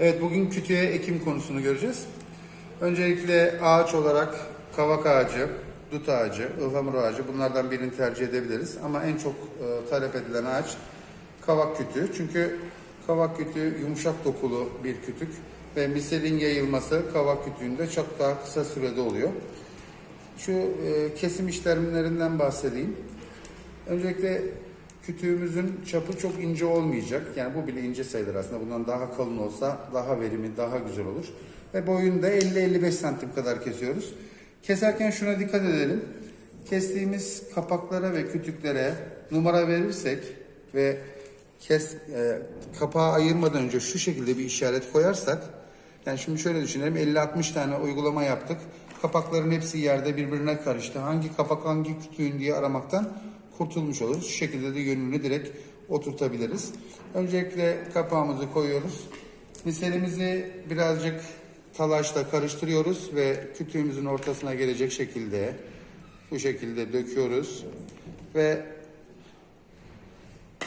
Evet bugün kütüğe ekim konusunu göreceğiz. Öncelikle ağaç olarak kavak ağacı, dut ağacı, ıhlamur ağacı bunlardan birini tercih edebiliriz. Ama en çok e, talep edilen ağaç kavak kütüğü. Çünkü kavak kütüğü yumuşak dokulu bir kütük ve miselin yayılması kavak kütüğünde çok daha kısa sürede oluyor. Şu e, kesim işlemlerinden bahsedeyim. Öncelikle kütüğümüzün çapı çok ince olmayacak. Yani bu bile ince sayılır aslında. Bundan daha kalın olsa daha verimi daha güzel olur. Ve boyunu da 50-55 santim kadar kesiyoruz. Keserken şuna dikkat edelim. Kestiğimiz kapaklara ve kütüklere numara verirsek ve kes e, kapağı ayırmadan önce şu şekilde bir işaret koyarsak yani şimdi şöyle düşünelim 50-60 tane uygulama yaptık. Kapakların hepsi yerde birbirine karıştı. Hangi kapak hangi kütüğün diye aramaktan kurtulmuş oluruz. Şu şekilde de yönünü direkt oturtabiliriz. Öncelikle kapağımızı koyuyoruz. Miselimizi birazcık talaşla karıştırıyoruz ve kütüğümüzün ortasına gelecek şekilde bu şekilde döküyoruz ve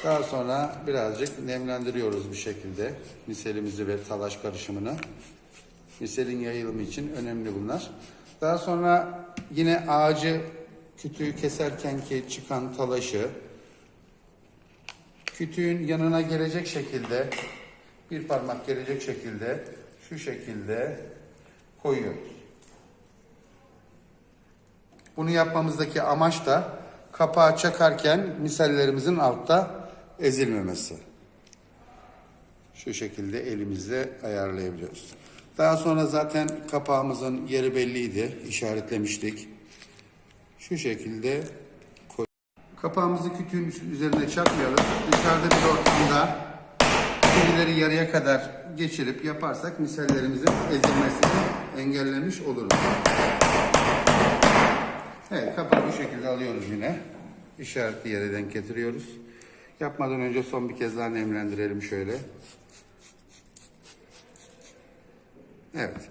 daha sonra birazcık nemlendiriyoruz bir şekilde miselimizi ve talaş karışımını. Miselin yayılımı için önemli bunlar. Daha sonra yine ağacı kütüğü keserken ki çıkan talaşı kütüğün yanına gelecek şekilde bir parmak gelecek şekilde şu şekilde koyuyoruz. Bunu yapmamızdaki amaç da kapağı çakarken misallerimizin altta ezilmemesi. Şu şekilde elimizle ayarlayabiliyoruz. Daha sonra zaten kapağımızın yeri belliydi. işaretlemiştik. Şu şekilde koy. Kapağımızı kütüğün üzerine çakmayalım. Dışarıda bir ortamda çivileri yarıya kadar geçirip yaparsak misallerimizin ezilmesini engellemiş oluruz. Evet kapağı bu şekilde alıyoruz yine. İşaretli yere denk getiriyoruz. Yapmadan önce son bir kez daha nemlendirelim şöyle. Evet.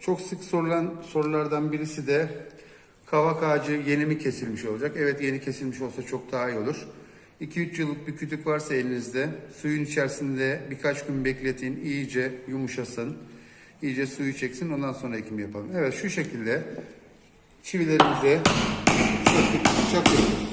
Çok sık sorulan sorulardan birisi de kavak ağacı yeni mi kesilmiş olacak? Evet yeni kesilmiş olsa çok daha iyi olur. 2-3 yıllık bir kütük varsa elinizde suyun içerisinde birkaç gün bekletin iyice yumuşasın. iyice suyu çeksin ondan sonra ekim yapalım. Evet şu şekilde çivilerimizi çakıp çakıyoruz.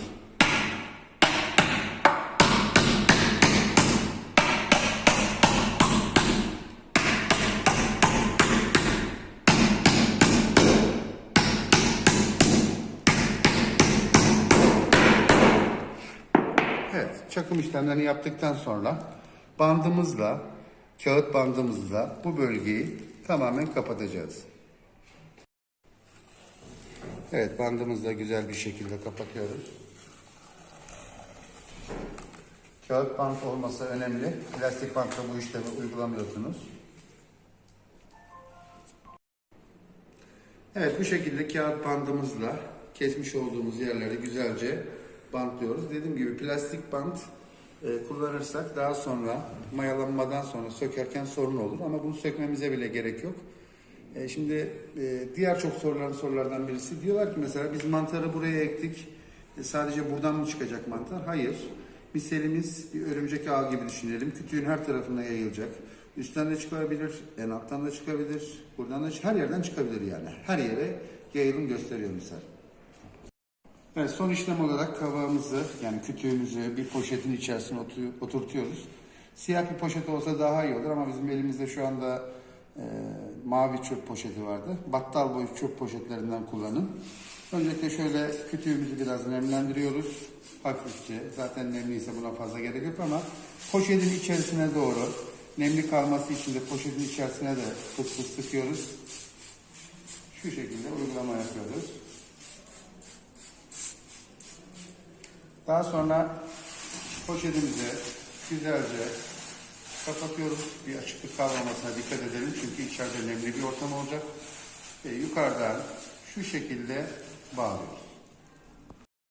Çakım işlemlerini yaptıktan sonra bandımızla, kağıt bandımızla bu bölgeyi tamamen kapatacağız. Evet, bandımızla güzel bir şekilde kapatıyoruz. Kağıt bant olması önemli. Plastik bantla bu işlemi uygulamıyorsunuz. Evet bu şekilde kağıt bandımızla kesmiş olduğumuz yerleri güzelce bantlıyoruz. Dediğim gibi plastik bant e, kullanırsak daha sonra mayalanmadan sonra sökerken sorun olur. Ama bunu sökmemize bile gerek yok. E, şimdi e, diğer çok sorulan sorulardan birisi diyorlar ki mesela biz mantarı buraya ektik. E, sadece buradan mı çıkacak mantar? Hayır. Miselimiz bir örümcek ağ gibi düşünelim. Kütüğün her tarafına yayılacak. Üstten de çıkabilir, en alttan da çıkabilir, buradan da her yerden çıkabilir yani. Her yere yayılım gösteriyor misal. Evet, son işlem olarak kavağımızı yani kütüğümüzü bir poşetin içerisine otu- oturtuyoruz. Siyah bir poşet olsa daha iyi olur ama bizim elimizde şu anda e, mavi çöp poşeti vardı. Battal boyu çöp poşetlerinden kullanın. Öncelikle şöyle kütüğümüzü biraz nemlendiriyoruz. Hafifçe. Zaten nemliyse buna fazla gerek yok ama poşetin içerisine doğru nemli kalması için de poşetin içerisine de fıs fıs sıkıyoruz. Şu şekilde uygulama yapıyoruz. Daha sonra poşetimizi güzelce kapatıyoruz. Bir açıklık kalmamasına dikkat edelim çünkü içeride nemli bir ortam olacak. Ve yukarıdan şu şekilde bağlıyoruz.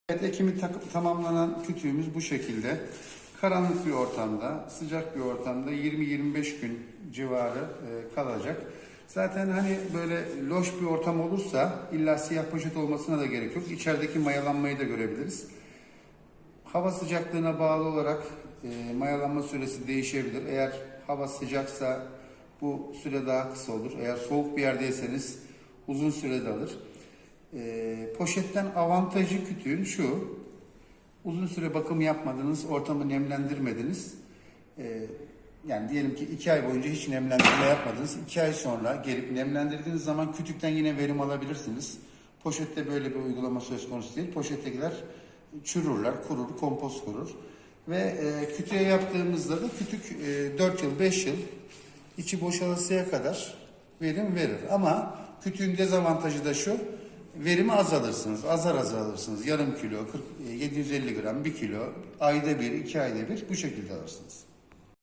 Evet, ekimi takıp tamamlanan kütüğümüz bu şekilde. Karanlık bir ortamda, sıcak bir ortamda 20-25 gün civarı e, kalacak. Zaten hani böyle loş bir ortam olursa illa siyah poşet olmasına da gerek yok. İçerideki mayalanmayı da görebiliriz. Hava sıcaklığına bağlı olarak e, mayalanma süresi değişebilir. Eğer hava sıcaksa bu süre daha kısa olur. Eğer soğuk bir yerdeyseniz uzun sürede alır. Ee, poşetten avantajı kütüğün şu. Uzun süre bakım yapmadınız, ortamı nemlendirmediniz. Ee, yani diyelim ki iki ay boyunca hiç nemlendirme yapmadınız. İki ay sonra gelip nemlendirdiğiniz zaman kütükten yine verim alabilirsiniz. Poşette böyle bir uygulama söz konusu değil. Poşettekiler çürürler, kurur, kompost kurur. Ve e, kütüğe yaptığımızda da kütük e, 4 yıl, 5 yıl içi boşalasıya kadar verim verir. Ama kütüğün dezavantajı da şu, verimi az alırsınız, azar azar alırsınız. Yarım kilo, 40, e, 750 gram, 1 kilo, ayda bir, iki ayda bir bu şekilde alırsınız.